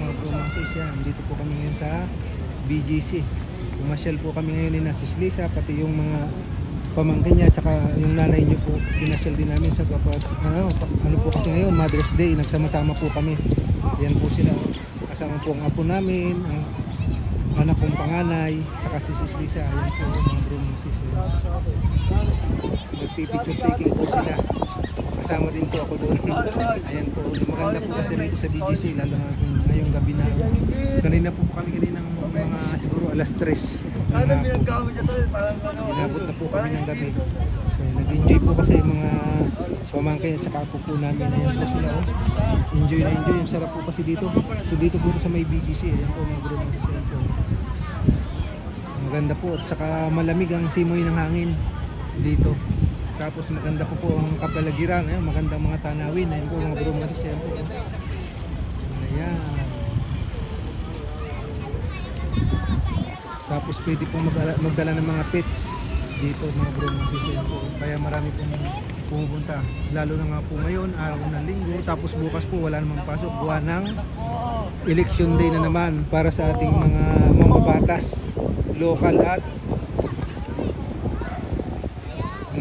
mga promasis yan. Dito po kami ngayon sa BGC. Pumasyal po kami ngayon ni Nasis Lisa, pati yung mga pamangkin niya, tsaka yung nanay niyo po, pinasyal din namin sa kapag, ano, ano po kasi ngayon, Mother's Day, nagsama-sama po kami. Yan po sila. Kasama po ang apo namin, ang anak kong panganay, saka si Sis Lisa, ayan po, mga promasis. Magpipicture taking po sila. Kasama din po ako doon. Ayan po, maganda po kasi rito sa BGC, lalo na kung ngayong gabi na. Kanina po kami kaninang mga siguro alas 3. Kada pinagkamit niya to, parang ano. Inabot na po kami ng gabi. So, nag-enjoy po kasi mga pamangkin at saka po po namin. Ayan po sila. Oh. Enjoy na enjoy. Ang sarap po kasi dito. So dito po sa may BGC. Ayan po mga bro mga sasaya po. Maganda po. At saka malamig ang simoy ng hangin dito. Tapos maganda po po ang kapalagiran. Ayan, magandang mga tanawin. Ayan po mga bro mga sasaya po. Ayan. Tapos pwede pong magdala, magdala ng mga pets dito mga bro mga sisya po. Kaya marami pong pumupunta. Lalo na nga po ngayon, araw ng linggo. Tapos bukas po wala namang pasok. Buwan ng election day na naman para sa ating mga mambabatas. Local at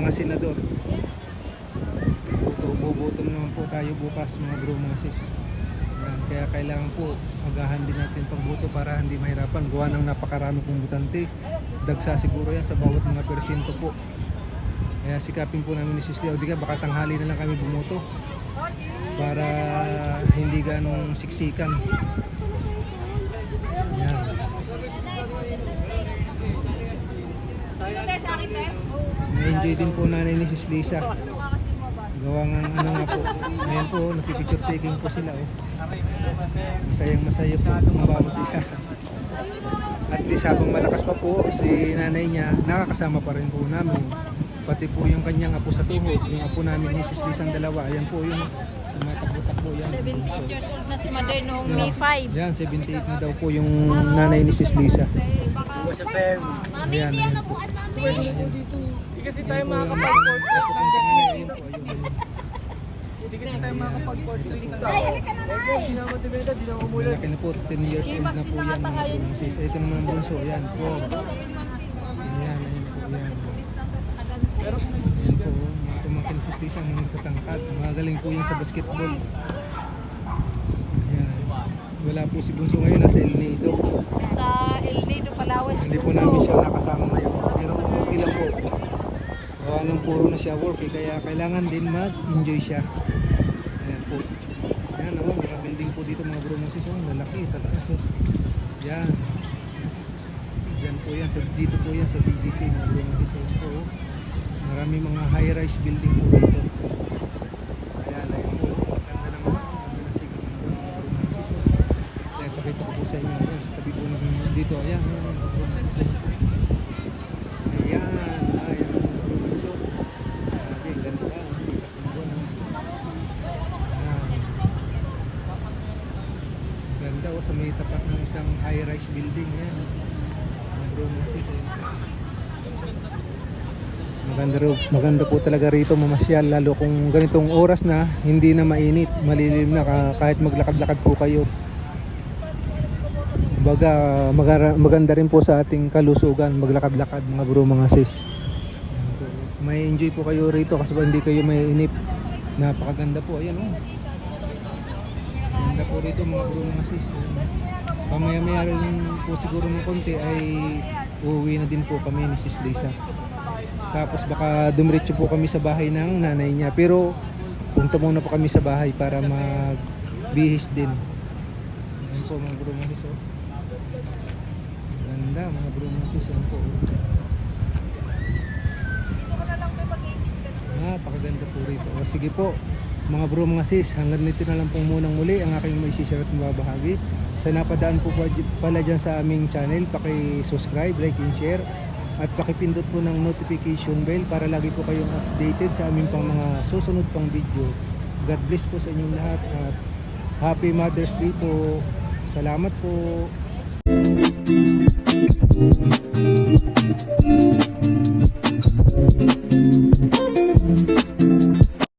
mga senador. Boboto naman po tayo bukas mga bro mga sis. Yan, kaya kailangan po agahan din natin pagboto para hindi mahirapan. Gawa ng napakarami pong butante. Dagsa siguro yan sa bawat mga persyento po. Kaya sikapin po namin ni Sis Leo. Di ka baka tanghali na lang kami bumoto. Para hindi ganong siksikan. Yan. Na-enjoy din po nanay ni Sis Lisa. Gawa nga ano nga po. Ayan po, napipicture taking po sila. Oh. Masayang masaya po ang bawat isa. At least habang malakas pa po si nanay niya, nakakasama pa rin po namin. Pati po yung kanyang apo sa tuhod, yung apo namin ni Sis Lisang dalawa, ayan po yung tumatakbo-takbo yan. 78 years old na si Maday noong May 5. Yan, 78 na daw po yung nanay ni Sis Lisa. Boss FM. Ayan, ayan po. Pwede po dito. Kasi tayo po, ayun, ayun. Hindi kasi tayo makakapag-court. Ay, halika na na eh. Sinama di ba di na umulan. Malaki na po, 10 years old na po yan. mga sis. Ito naman ang bunso, ayan po. Ayan, ayan po, ayan. Ayan po, mga pamangkin sis Lisa, mga katangkad. Magaling po yan sa basketball. Ayan. Wala po si Bunso ngayon, nasa El Nido. Sa El Nido, Palawan, si Hindi po namin siya nakasama ngayon. Pero okay lang po. O, anong puro na siya work, eh, kaya kailangan din mag-enjoy siya. Ayan po. Ayan, oh, mga building po dito mga bro mga sis. Oh, lalaki, tataas. Oh. Yan. Yan po yan. Sa, dito po yan sa BGC mga bro po. oh. Marami mga high-rise building po dito. Ayan, ayan po. Ganda naman. Ganda ng sikat ng mga bro mga sis. oh. Kaya pakita ko po sa inyo. Ayan, sa tabi po ng dito. Ayan, ayan, ayan, mga bro mga sis. Ayan, ayan, mga bro mga sis. oh. Grabe, ganda. Ang sikat ng buwan. oh. Ayan. Ganda o sa may tapat ng isang high-rise building yan. Sis. eh. Maganda, ro, maganda po talaga rito mamasyal lalo kung ganitong oras na hindi na mainit, malilim na ka- kahit maglakad-lakad po kayo. Baga maganda rin po sa ating kalusugan maglakad-lakad mga bro mga sis. May enjoy po kayo rito kasi hindi kayo may inip. Napakaganda po. Ayan oh. Po rito mga bro mga sis. Pamaya-maya rin po siguro ng konti ay uuwi na din po kami ni Sis Lisa. Tapos baka dumiretso po kami sa bahay ng nanay niya. Pero punta muna po kami sa bahay para magbihis din. Ayan po mga bro mga sis. Oh. Ganda mga bro mga sis. Ayan po. oh. Napakaganda po rito. O sige po, mga bro mga sis, hanggang dito na lang po munang muli ang aking may share at mababahagi. Sa napadaan po pa- pala dyan sa aming channel, paki-subscribe, like and share at pakipindot po ng notification bell para lagi po kayong updated sa aming pang mga susunod pang video. God bless po sa inyong lahat at Happy Mother's Day po. Salamat po.